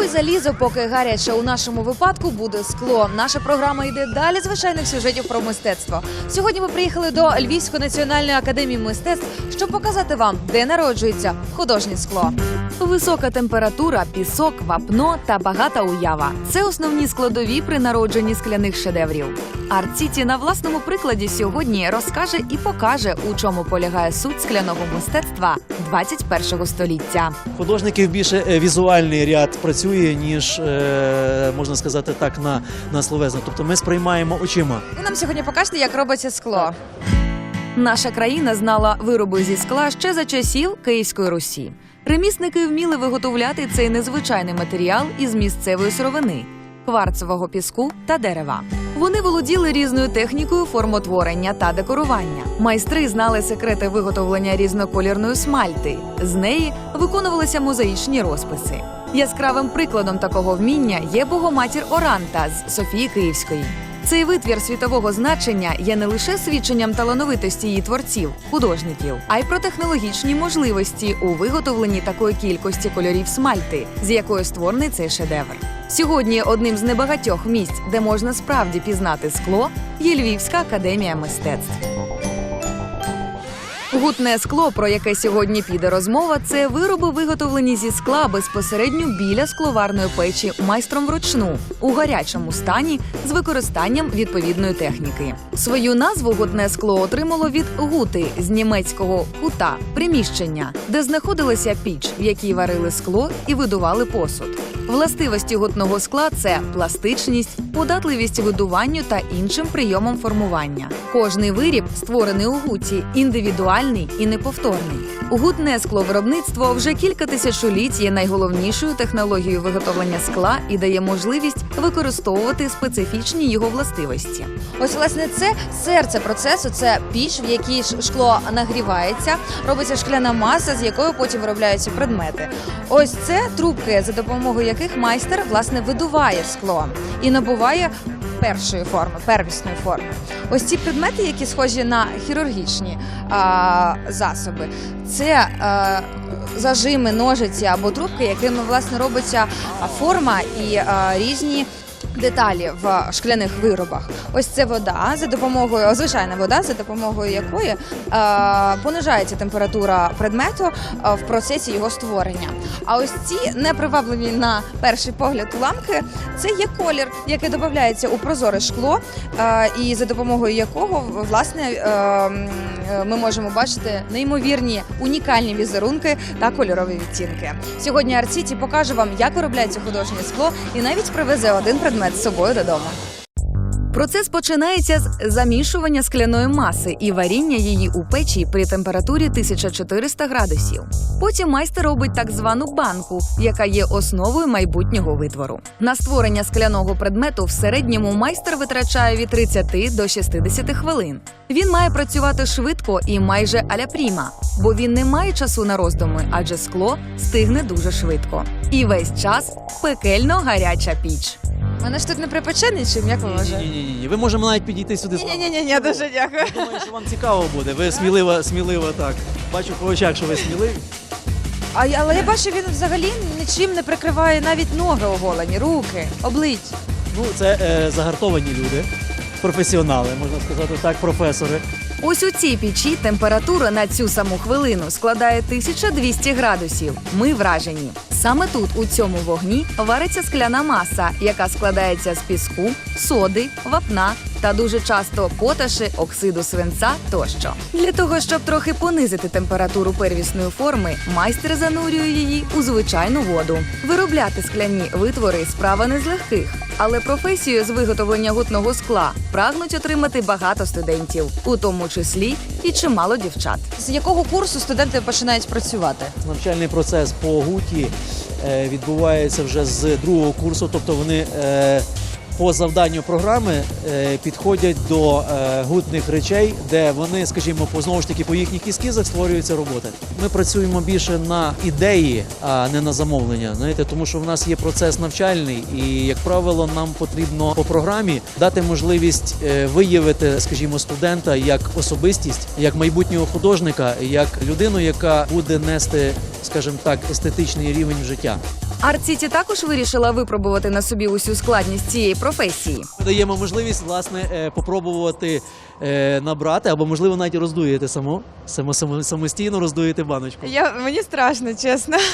Купуй залізо, поки гаряче у нашому випадку буде скло. Наша програма йде далі звичайних сюжетів про мистецтво. Сьогодні ми приїхали до Львівської національної академії мистецтв, щоб показати вам, де народжується художнє скло. Висока температура, пісок, вапно та багата уява це основні складові при народженні скляних шедеврів. Арт-Сіті на власному прикладі сьогодні розкаже і покаже, у чому полягає суть скляного мистецтва 21 століття. Художників більше е, візуальний ряд працює, ніж е, можна сказати так, на, на словесно. Тобто ми сприймаємо очима. Ви нам сьогодні покажете, як робиться скло. Наша країна знала вироби зі скла ще за часів Київської Русі. Ремісники вміли виготовляти цей незвичайний матеріал із місцевої сировини кварцевого піску та дерева. Вони володіли різною технікою формотворення та декорування. Майстри знали секрети виготовлення різноколірної смальти. З неї виконувалися мозаїчні розписи. Яскравим прикладом такого вміння є богоматір Оранта з Софії Київської. Цей витвір світового значення є не лише свідченням талановитості її творців, художників, а й про технологічні можливості у виготовленні такої кількості кольорів смальти, з якої створений цей шедевр. Сьогодні одним з небагатьох місць, де можна справді пізнати скло, є Львівська академія мистецтв. Гутне скло, про яке сьогодні піде розмова, це вироби, виготовлені зі скла безпосередньо біля скловарної печі майстром вручну у гарячому стані з використанням відповідної техніки. Свою назву гутне скло отримало від гути з німецького кута приміщення, де знаходилася піч, в якій варили скло і видували посуд. Властивості гутного скла це пластичність, податливість видуванню та іншим прийомам формування. Кожний виріб, створений у гуті, індивідуальний і неповторний. Гутне скловиробництво вже кілька тисячоліть є найголовнішою технологією виготовлення скла і дає можливість використовувати специфічні його властивості. Ось власне це серце процесу, це піч, в якій шкло нагрівається, робиться шкляна маса, з якою потім виробляються предмети. Ось це трубки, за допомогою яких майстер власне видуває скло і набуває першої форми, первісної форми. Ось ці предмети, які схожі на хірургічні а, засоби, це а, зажими, ножиці або трубки, якими власне робиться форма і а, різні. Деталі в шкляних виробах. Ось це вода за допомогою, звичайна вода, за допомогою якої понижається температура предмету в процесі його створення. А ось ці непривабливі на перший погляд уламки це є колір, який додається у прозоре шкло, і за допомогою якого власне ми можемо бачити неймовірні унікальні візерунки та кольорові відтінки. Сьогодні Арціті покаже вам, як виробляється художнє скло, і навіть привезе один предмет з собою додому. Процес починається з замішування скляної маси і варіння її у печі при температурі 1400 градусів. Потім майстер робить так звану банку, яка є основою майбутнього витвору. На створення скляного предмету в середньому майстер витрачає від 30 до 60 хвилин. Він має працювати швидко і майже аля пріма, бо він не має часу на роздуми, адже скло стигне дуже швидко. І весь час пекельно гаряча піч. Мене ж тут не припече нічим, як ви вважаєте? ні, ні, ні. Ви можемо навіть підійти сюди Ні, ні, ні, ні, дуже дякую. Думаю, що вам цікаво буде. Ви сміливо, сміливо так. Бачу по очах, що ви сміливі. А я- але я бачу, він взагалі нічим не прикриває навіть ноги оголені, руки, обличчя. Ну, це е, загартовані люди, професіонали, можна сказати так, професори. Ось у цій печі температура на цю саму хвилину складає 1200 градусів. Ми вражені. Саме тут, у цьому вогні, вариться скляна маса, яка складається з піску, соди, вапна та дуже часто поташі, оксиду свинця тощо. Для того, щоб трохи понизити температуру первісної форми, майстер занурює її у звичайну воду. Виробляти скляні витвори справа не з легких, але професію з виготовлення гутного скла прагнуть отримати багато студентів, у тому числі і чимало дівчат. З якого курсу студенти починають працювати? Навчальний процес по гуті е, відбувається вже з другого курсу, тобто вони е, по завданню програми е, підходять до е, гутних речей, де вони, скажімо, по знову ж таки по їхніх ескізах створюються роботи. Ми працюємо більше на ідеї, а не на замовлення. Знаєте, тому що в нас є процес навчальний, і як правило, нам потрібно по програмі дати можливість е, виявити, скажімо, студента як особистість, як майбутнього художника, як людину, яка буде нести скажімо так, естетичний рівень життя. Арт-Сіті також вирішила випробувати на собі усю складність цієї професії. Ми даємо можливість власне е, попробувати е, набрати, або можливо навіть роздуєте само, само, само самостійно роздуєте баночку. Я мені страшно, чесно.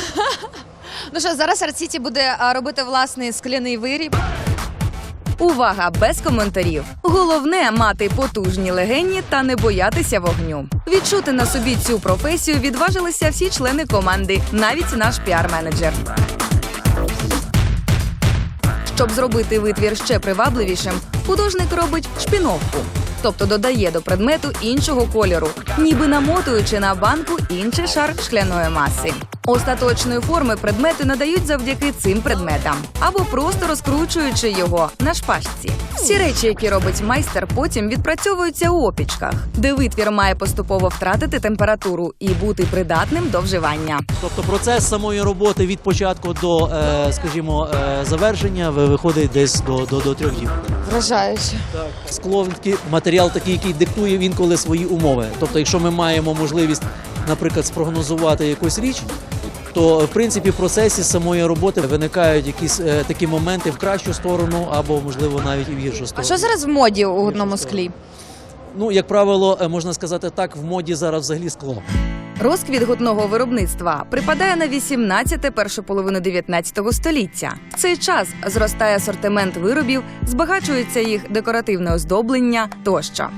Ну що, зараз Арт-Сіті буде робити власний скляний виріб. Увага без коментарів. Головне мати потужні легені та не боятися вогню. Відчути на собі цю професію відважилися всі члени команди, навіть наш піар-менеджер. Щоб зробити витвір ще привабливішим, художник робить шпіновку, тобто додає до предмету іншого кольору, ніби намотуючи на банку інший шар шкляної маси. Остаточної форми предмети надають завдяки цим предметам або просто розкручуючи його на шпажці. Всі речі, які робить майстер, потім відпрацьовуються у опічках, де витвір має поступово втратити температуру і бути придатним до вживання. Тобто процес самої роботи від початку до, е, скажімо, е, завершення ви- виходить десь до, до, до трьох діб. Вражаюче. Скло матеріал такий, який диктує інколи свої умови. Тобто, якщо ми маємо можливість, наприклад, спрогнозувати якусь річ. То в принципі в процесі самої роботи виникають якісь е, такі моменти в кращу сторону або можливо навіть і в гіршу А що зараз в моді у гудному склі? Ну як правило, е, можна сказати так, в моді зараз взагалі скло. Розквіт гутного виробництва припадає на 18-те першу половину 19 століття. В цей час зростає асортимент виробів, збагачується їх декоративне оздоблення тощо.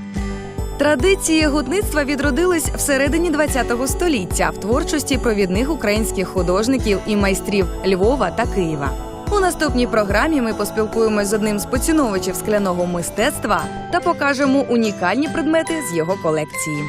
Традиції гудництва відродились всередині 20-го століття в творчості провідних українських художників і майстрів Львова та Києва. У наступній програмі ми поспілкуємось з одним з поціновувачів скляного мистецтва та покажемо унікальні предмети з його колекції.